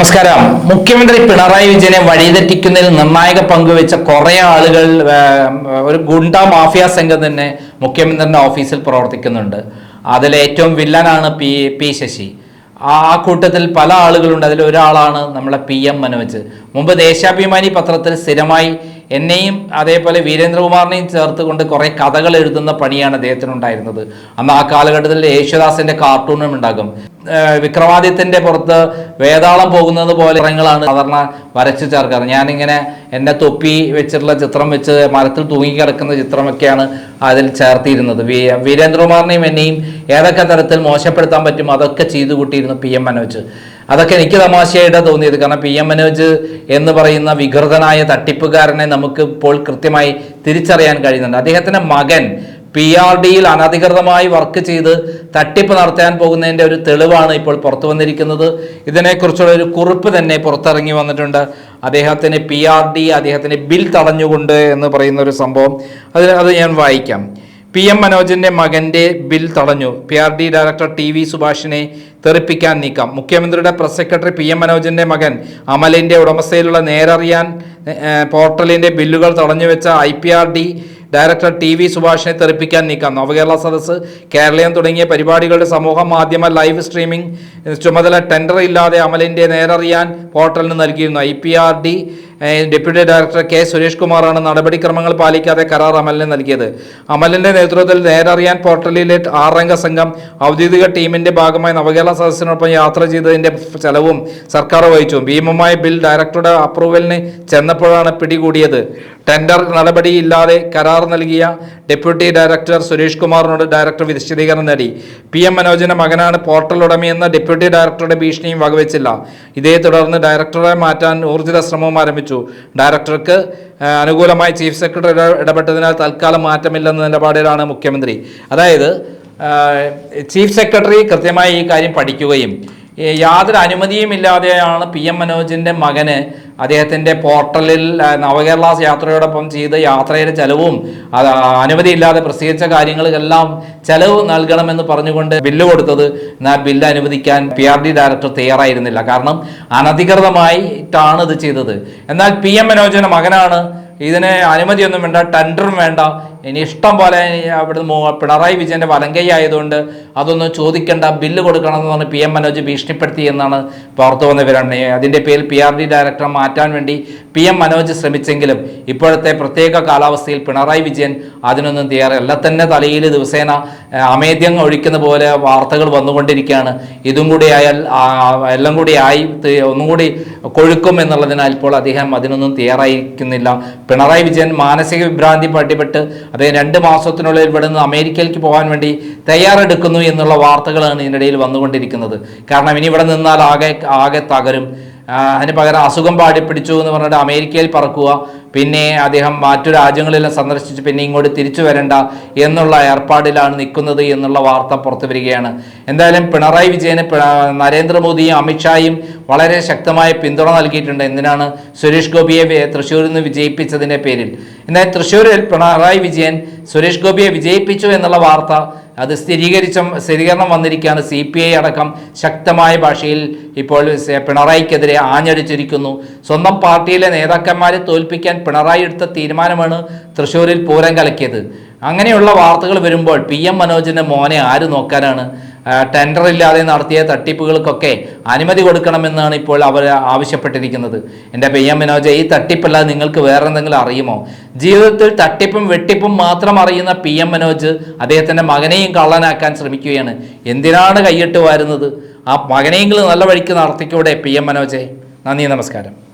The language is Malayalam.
നമസ്കാരം. മുഖ്യമന്ത്രി പിണറായി വിജയനെ വഴിതെറ്റിക്കുന്നതിൽ നിർണായക പങ്കുവെച്ച കുറെ ആളുകൾ ഒരു ഗുണ്ട മാഫിയ സംഘം തന്നെ മുഖ്യമന്ത്രിയുടെ ഓഫീസിൽ പ്രവർത്തിക്കുന്നുണ്ട്. അതിൽ ഏറ്റവും വില്ലനാണ് പി പി ശശി. ആ കൂട്ടത്തിൽ പല ആളുകളുണ്ട്. അതിൽ ഒരാളാണ് നമ്മളെ പി എം മനോജ്. മുമ്പ് ദേശാഭിമാനി പത്രത്തിൽ സ്ഥിരമായി എന്നെയും അതേപോലെ വീരേന്ദ്രകുമാറിനെയും ചേർത്തുകൊണ്ട് കുറേ കഥകൾ എഴുതുന്ന പണിയാണ് അദ്ദേഹത്തിനുണ്ടായിരുന്നത്. അന്ന് ആ കാലഘട്ടത്തിൽ യേശുദാസിന്റെ കാർട്ടൂണും ഉണ്ടാകും. വിക്രമാദിത്യന്റെ പുറത്ത് വേതാളം പോകുന്നത് പോലെ ചിത്രങ്ങളാണ് സാധാരണ വരച്ചു ചേർക്കാറ്. ഞാനിങ്ങനെ എന്റെ തൊപ്പി വെച്ചിട്ടുള്ള ചിത്രം വെച്ച് മരത്തിൽ തൂങ്ങിക്കിടക്കുന്ന ചിത്രമൊക്കെയാണ് അതിൽ ചേർത്തിരുന്നത്. വി വീരേന്ദ്രകുമാറിനെയും എന്നെയും ഏതൊക്കെ തരത്തിൽ മോശപ്പെടുത്താൻ പറ്റും അതൊക്കെ ചെയ്തു കൂട്ടിയിരുന്നു പി എം മനോജ്. അതൊക്കെ എനിക്ക് തമാശയായിട്ടാണ് തോന്നിയത്. കാരണം പി എം മനോജ് എന്ന് പറയുന്ന വികൃതനായ തട്ടിപ്പുകാരനെ നമുക്ക് ഇപ്പോൾ കൃത്യമായി തിരിച്ചറിയാൻ കഴിയുന്നുണ്ട്. അദ്ദേഹത്തിന്റെ മകൻ പി ആർ ഡിയിൽ അനധികൃതമായി വർക്ക് ചെയ്ത് തട്ടിപ്പ് നടത്താൻ പോകുന്നതിന്റെ ഒരു തെളിവാണ് ഇപ്പോൾ പുറത്തു വന്നിരിക്കുന്നത്. ഇതിനെക്കുറിച്ചുള്ള ഒരു കുറിപ്പ് തന്നെ പുറത്തിറങ്ങി വന്നിട്ടുണ്ട്. അദ്ദേഹത്തിന് പി ആർ ഡി അദ്ദേഹത്തിന് ബിൽ തടഞ്ഞുകൊണ്ട് എന്ന് പറയുന്ന ഒരു സംഭവം. അത് അത് ഞാൻ വായിക്കാം. പി എം മനോജിന്റെ മകന്റെ ബിൽ തടഞ്ഞു P R D director T V സുഭാഷിനെ തെറിപ്പിക്കാൻ നീക്കം. മുഖ്യമന്ത്രിയുടെ പ്രസ് സെക്രട്ടറി പി എം മനോജിന്റെ മകൻ അമലിന്റെ ഉടമസ്ഥയിലുള്ള നേരറിയാൻ പോർട്ടലിന്റെ ബില്ലുകൾ തടഞ്ഞു വെച്ച I P R D director T V സുഭാഷിനെ തെറിപ്പിക്കാൻ നീക്കം. നവകേരള സദസ്സ് കേരളീയം തുടങ്ങിയ പരിപാടികളുടെ സമൂഹ മാധ്യമ ലൈവ് സ്ട്രീമിംഗ് ചുമതല ടെൻഡർ ഇല്ലാതെ അമലിന്റെ നേരറിയാൻ പോർട്ടലിന് നൽകിയിരുന്നു. I P R D deputy director K Suresh കുമാറാണ് നടപടിക്രമങ്ങൾ പാലിക്കാതെ കരാർ അമലിന് നൽകിയത്. അമലിന്റെ നേതൃത്വത്തിൽ നേരറിയാൻ പോർട്ടലിലെ ആറംഗ സംഘം ഔദ്യോഗിക ടീമിന്റെ ഭാഗമായി നവകേരള സദസ്സിനൊപ്പം യാത്ര ചെയ്തതിന്റെ ചെലവും സർക്കാർ വഹിച്ചു. ഭീമമായ ബിൽ ഡയറക്ടറുടെ അപ്രൂവലിന് ചെന്നപ്പോഴാണ് പിടികൂടിയത്. ടെൻഡർ നടപടിയില്ലാതെ കരാർ നൽകിയ ഡെപ്യൂട്ടി ഡയറക്ടർ സുരേഷ് കുമാറിനോട് ഡയറക്ടർ വിശദീകരണം നേടി. പി എം മനോജിന്റെ മകനാണ് പോർട്ടൽ ഉടമയെന്ന ഡെപ്യൂട്ടി ഡയറക്ടറുടെ ഭീഷണിയും വകവെച്ചില്ല. ഇതേ തുടർന്ന് ഡയറക്ടറെ മാറ്റാൻ ഊർജിത ശ്രമവും ആരംഭിച്ചു. ഡയറക്ടർക്ക് അനുകൂലമായി ചീഫ് സെക്രട്ടറി ഇട- ഇടപെട്ടതിനാൽ തൽക്കാലം മാറ്റമില്ലെന്ന നിലപാടിലാണ് മുഖ്യമന്ത്രി. അതായത് ചീഫ് സെക്രട്ടറി കൃത്യമായി ഈ കാര്യം പഠിക്കുകയും യാതൊരു അനുമതിയും ഇല്ലാതെയാണ് പി എം മനോജിന്റെ മകന് അദ്ദേഹത്തിന്റെ പോർട്ടലിൽ നവകേരള യാത്രയോടൊപ്പം ചെയ്ത യാത്രയുടെ ചെലവും അനുമതിയില്ലാതെ പ്രസിദ്ധീകരിച്ച കാര്യങ്ങളെല്ലാം ചെലവ് നൽകണമെന്ന് പറഞ്ഞുകൊണ്ട് ബില്ല് കൊടുത്തത്. എന്നാൽ ബില്ല് അനുവദിക്കാൻ പി ആർ ഡി ഡയറക്ടർ തയ്യാറായിരുന്നില്ല. കാരണം അനധികൃതമായിട്ടാണ് ഇത് ചെയ്തത്. എന്നാൽ പി എം മനോജന മകനാണ് ഇതിന് അനുമതിയൊന്നും വേണ്ട ടെൻഡറും വേണ്ട. ഇനി ഇഷ്ടം പോലെ അവിടെ പിണറായി വിജയന്റെ വലങ്കൈ ആയതുകൊണ്ട് അതൊന്നും ചോദിക്കേണ്ട ബില്ല് കൊടുക്കണം എന്ന് പറഞ്ഞ് പി എം മനോജ് ഭീഷണിപ്പെടുത്തി എന്നാണ് പുറത്തു വന്ന വിവരണ അതിന്റെ പേരിൽ പി ആർ ഡി ഡയറക്ടറെ മാറ്റാൻ വേണ്ടി പി എം മനോജ് ശ്രമിച്ചെങ്കിലും ഇപ്പോഴത്തെ പ്രത്യേക കാലാവസ്ഥയിൽ പിണറായി വിജയൻ അതിനൊന്നും തയ്യാറല്ല. തന്നെ തലയിൽ ദിവസേന അമേദ്യം ഒഴിക്കുന്ന പോലെ വാർത്തകൾ വന്നുകൊണ്ടിരിക്കുകയാണ്. ഇതും കൂടി ആയാൽ എല്ലാം കൂടി ആയി ഒന്നും കൂടി കൊഴുക്കും എന്നുള്ളതിനാൽ ഇപ്പോൾ അദ്ദേഹം അതിനൊന്നും തയ്യാറായിരിക്കുന്നില്ല. പിണറായി വിജയൻ മാനസിക വിഭ്രാന്തി പട്ടിപ്പെട്ട് അദ്ദേഹം രണ്ട് മാസത്തിനുള്ളിൽ ഇവിടെ നിന്ന് അമേരിക്കയിലേക്ക് പോകാൻ വേണ്ടി തയ്യാറെടുക്കുന്നു എന്നുള്ള വാർത്തകളാണ് ഇതിനിടയിൽ വന്നുകൊണ്ടിരിക്കുന്നത്. കാരണം ഇനി ഇവിടെ നിന്നാൽ ആകെ ആകെ തകരും. അതിന് പകരം അസുഖം പാടി പിടിച്ചു എന്ന് പറഞ്ഞിട്ട് അമേരിക്കയിൽ പറക്കുക. പിന്നെ അദ്ദേഹം മറ്റു രാജ്യങ്ങളെല്ലാം സന്ദർശിച്ച് പിന്നെ ഇങ്ങോട്ട് തിരിച്ചു വരണ്ട എന്നുള്ള ഏർപ്പാടിലാണ് നിൽക്കുന്നത് എന്നുള്ള വാർത്ത പുറത്തു വരികയാണ്. എന്തായാലും പിണറായി വിജയന് നരേന്ദ്രമോദിയും അമിത്ഷായും വളരെ ശക്തമായ പിന്തുണ നൽകിയിട്ടുണ്ട്. എന്തിനാണ്? സുരേഷ് ഗോപിയെ തൃശ്ശൂരിൽ നിന്ന് വിജയിപ്പിച്ചതിന്റെ പേരിൽ. എന്നാൽ തൃശ്ശൂരിൽ പിണറായി വിജയൻ സുരേഷ് ഗോപിയെ വിജയിപ്പിച്ചു എന്നുള്ള വാർത്ത അത് സ്ഥിരീകരിച്ച സ്ഥിരീകരണം വന്നിരിക്കുകയാണ്. സി പി ഐ അടക്കം ശക്തമായ ഭാഷയിൽ ഇപ്പോൾ പിണറായിക്കെതിരെ ആഞ്ഞടിച്ചിരിക്കുന്നു. സ്വന്തം പാർട്ടിയിലെ നേതാക്കന്മാരെ തോൽപ്പിക്കാൻ പിണറായി എടുത്ത തീരുമാനമാണ് തൃശ്ശൂരിൽ പൂരം കലക്കിയത്. അങ്ങനെയുള്ള വാർത്തകൾ വരുമ്പോൾ പി എം മനോജിന്റെ മോനെ ആര് നോക്കാനാണ്? ടെൻഡർ ഇല്ലാതെ നടത്തിയ തട്ടിപ്പുകൾക്കൊക്കെ അനുമതി കൊടുക്കണമെന്നാണ് ഇപ്പോൾ അവർ ആവശ്യപ്പെട്ടിരിക്കുന്നത്. എന്റെ പി എം മനോജ് ഈ തട്ടിപ്പല്ലാതെ നിങ്ങൾക്ക് വേറെ എന്തെങ്കിലും അറിയുമോ? ജീവിതത്തിൽ തട്ടിപ്പും വെട്ടിപ്പും മാത്രം അറിയുന്ന പി എം മനോജ് അദ്ദേഹത്തിന്റെ മകനെയും കള്ളനാക്കാൻ ശ്രമിക്കുകയാണ്. എന്തിനാണ് കൈയിട്ട് വരുന്നത്? ആ മകനെയെങ്കിലും നല്ല വഴിക്ക് നടത്തിക്കൂടെ പി എം മനോജെ? നന്ദി നമസ്കാരം.